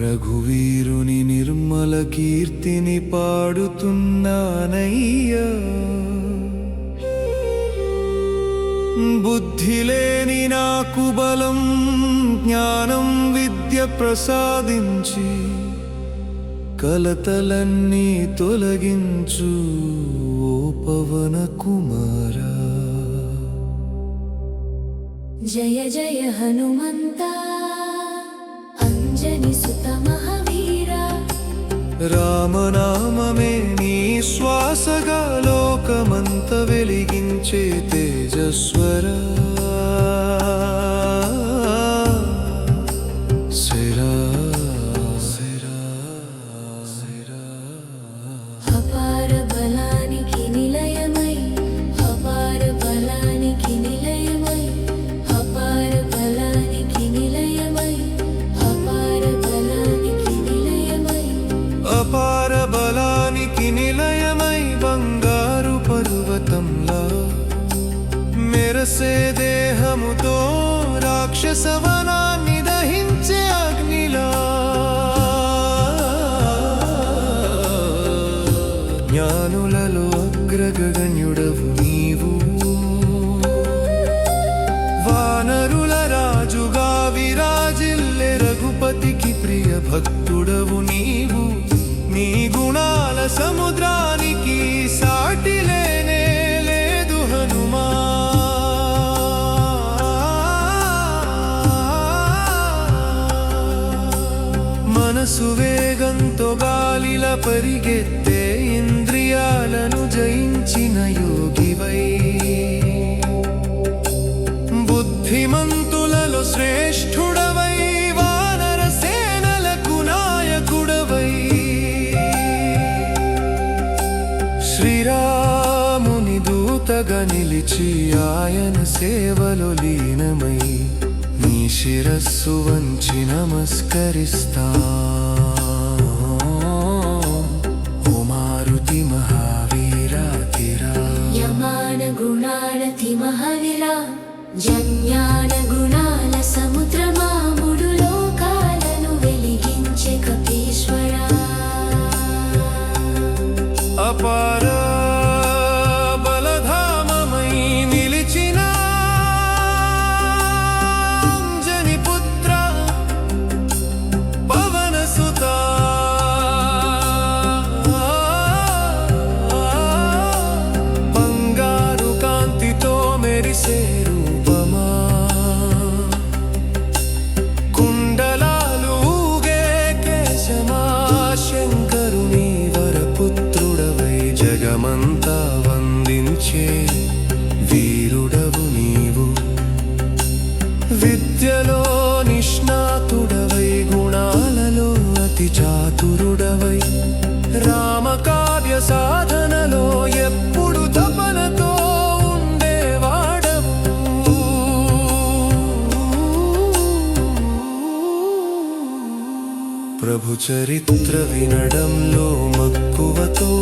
రఘువీరుని నిర్మల కీర్తిని పాడుతున్నానయ్యా. బుద్ధి లేని నాకు బలం జ్ఞానం విద్య ప్రసాదించి కలతలన్నీ తొలగించు ఓ పవన కుమారా. జయ జయ హనుమంత. రామనామమే నీ శ్వాసగా లోకమంత వెలిగించే తేజస్వరా. పరిగెత్తే ఇంద్రియాలను జయించిన యోగివై. బుద్ధిమంతులలో శ్రేష్ఠుడవై వానర సేనలకు నాయకుడవై. శ్రీరాముని దూతగా నిలిచి ఆయన సేవలో లీనమై నీ శిరస్సు వంచి నమస్కరిస్తా. గుణానతి మహావీరా జగమంతా వందించే వీరుడవు నీవు. విద్యలో నిష్ణాతుడవై గుణాలలో అతి చాతురుడవై రామకావ్య సాధనలో ఎప్పుడు తపనతో ఉండేవాడవు. ప్రభు చరిత్ర వినడంలో మక్కువతో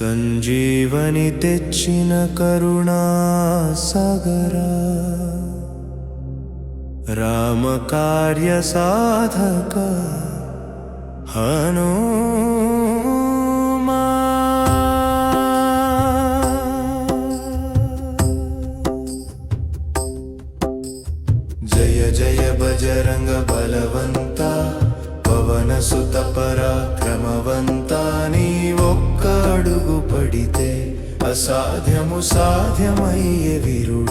సంజీవని తెచ్చిన కరుణా సాగరా రామకార్య సాధక హనుమా. జయ జయ బజరంగ బలవంత పవన సుత పరాక్రమవంత అడుగు పడితే అసాధ్యము సాధ్యమయ్యే వీరుడా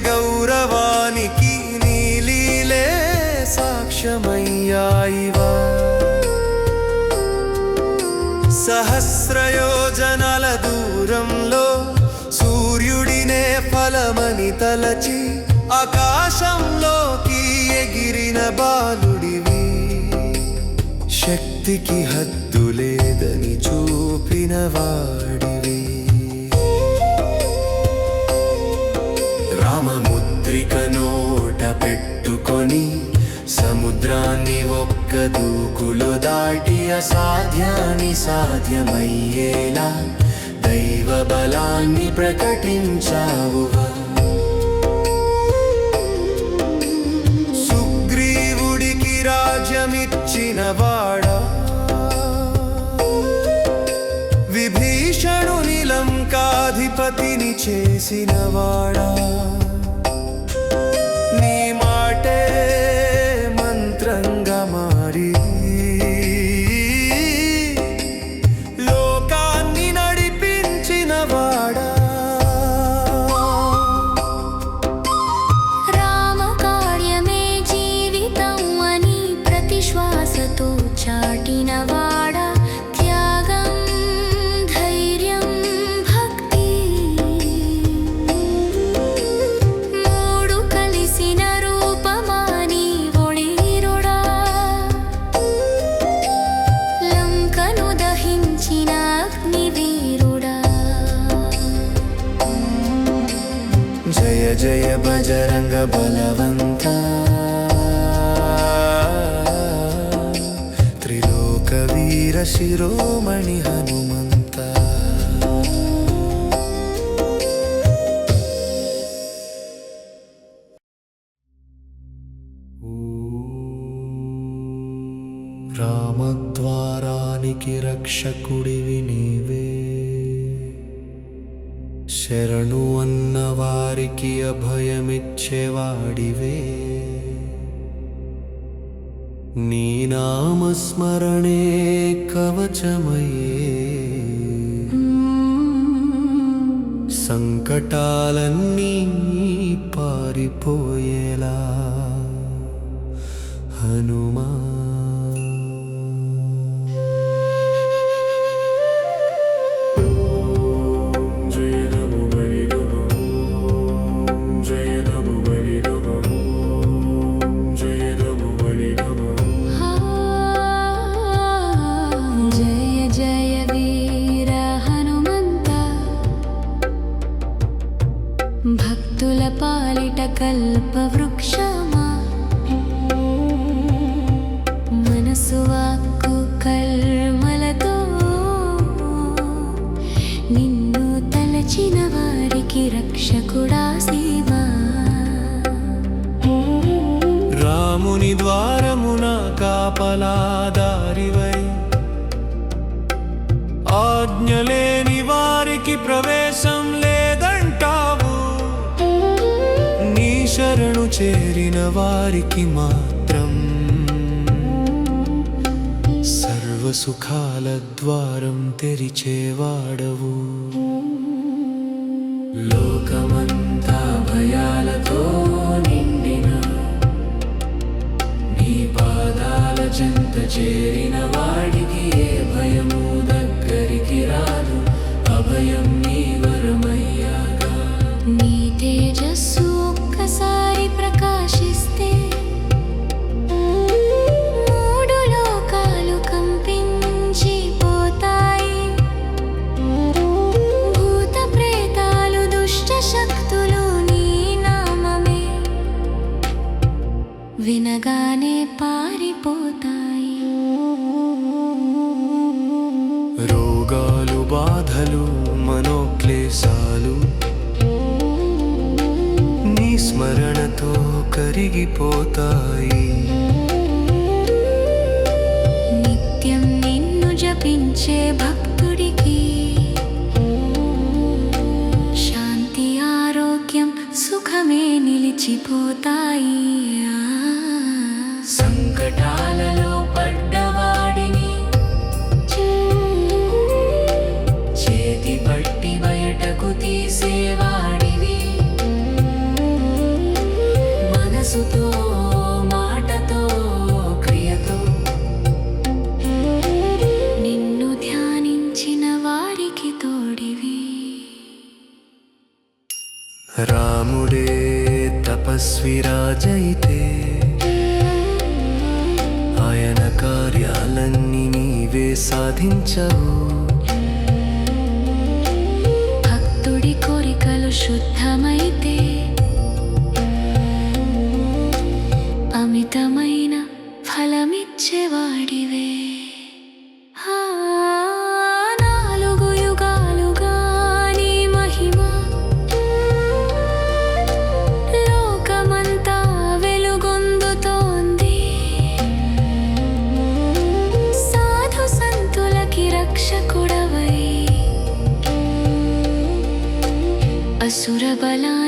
గౌరవానికి నీలీలే సాక్ష్యమయ్యాయివా. సహస్రయోజనాల దూరంలో సూర్యుడినే ఫలమని తలచి ఆకాశంలోకి ఎగిరిన బాలుడివి. శక్తికి హద్దు లేదని చూపిన సముద్రాన్ని ఒక్క దూకులు దాటి అసాధ్యాన్ని సాధ్యమయ్యేలా దైవ బలాన్ని ప్రకటించావుగా సుగ్రీవుడికి రాజ్యమిచ్చిన వాడా విభీషణుని లంకాధిపతిని చేసిన వాడా. బలవంత త్రిలోక వీర శిరోమణి హనుమంత రామద్వారానికి రక్షకుడివి నీవే శరణు అన్న వారికి అభయమిచ్చేవాడివే నీ నామస్మరణే కవచమయే సంకటాలన్నీ పారిపోయేలా. హనుమ కాపలాదారివై ఆజ్ఞలేని వారికి ప్రవేశం లేదంటావు. నీ శరణు చేరిన వారికి మాత్రం సర్వసుఖాల ద్వారం తెరిచేవాడవు. లోకమంతా భయాలతో పాదాల చెంత చేరిన వాడికి ఏ భయము దగ్గరికి రాదు. అభయం జపించే భక్తుడికి శాంతి ఆరోగ్యం సుఖమే నిలిచిపోతాయి. రాముడే తపస్విరాజైతే ఆయన కార్యాలన్నీ నీవే సాధించవు. భక్తుడి కోరికలు శుద్ధమ बला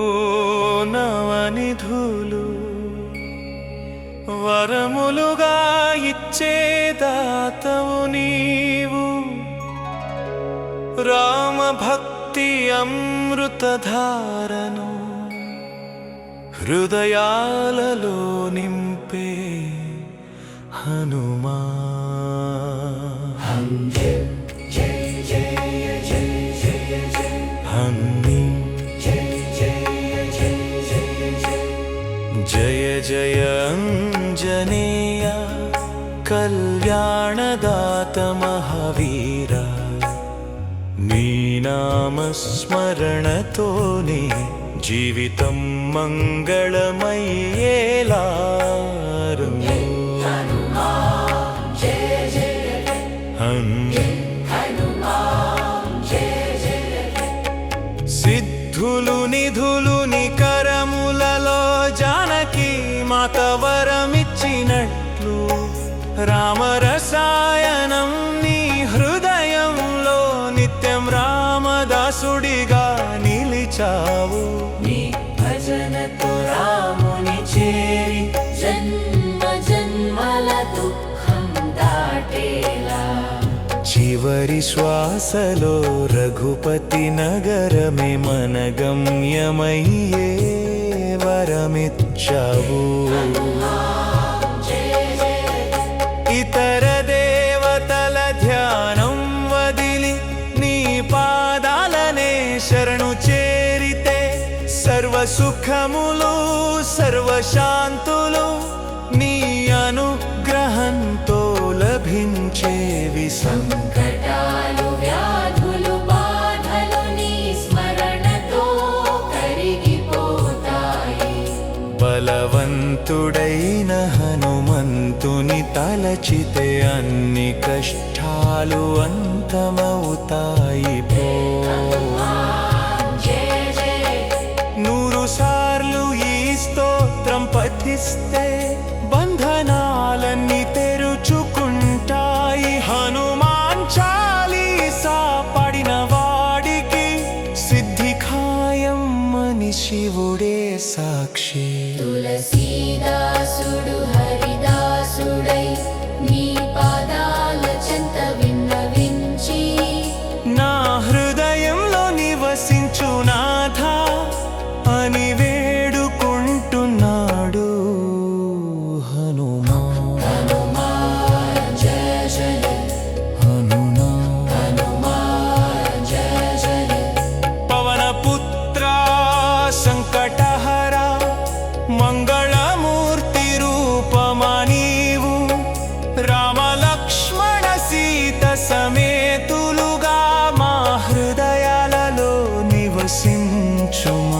రామభక్తి అమృతధారను హృదయాలలో నింపే హనుమా హన్ని జయ జయ జయ అంజనేయ కళ్యాణదాత మహావీర నామస్మరణతోనే జీవితం మంగళమయ్యేలా సిద్ధులు నిధులు నికరములలో జానకి మాతవరమిచ్చినట్లు రామర చివరి శ్వాసలో రఘుపతి నగరమే మన గమ్యమయ్యే వరమిచ్చావు. ఇతర దేవతల ధ్యానం వదిలి నీ పాదాలనే శరణు చేరితే సర్వసుఖములు సర్వశాంతులు నీ అను లభించేవి సం కటాలు వ్యాధులు బాధలు నీ స్మరణతో కరిగిపోతాయి. బలవంతుడైన హనుమంతుని తలచితే అన్ని కష్టాలు అంతమవుతాయి పో. నూరు సార్లు ఈ స్తోత్రం పఠిస్తే 中。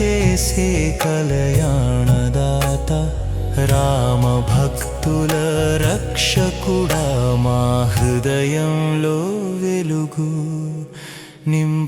చేసే కలయాణదాత రామ భక్తుల రక్షకుడా మా హృదయంలో వెలుగు. నిమ్మ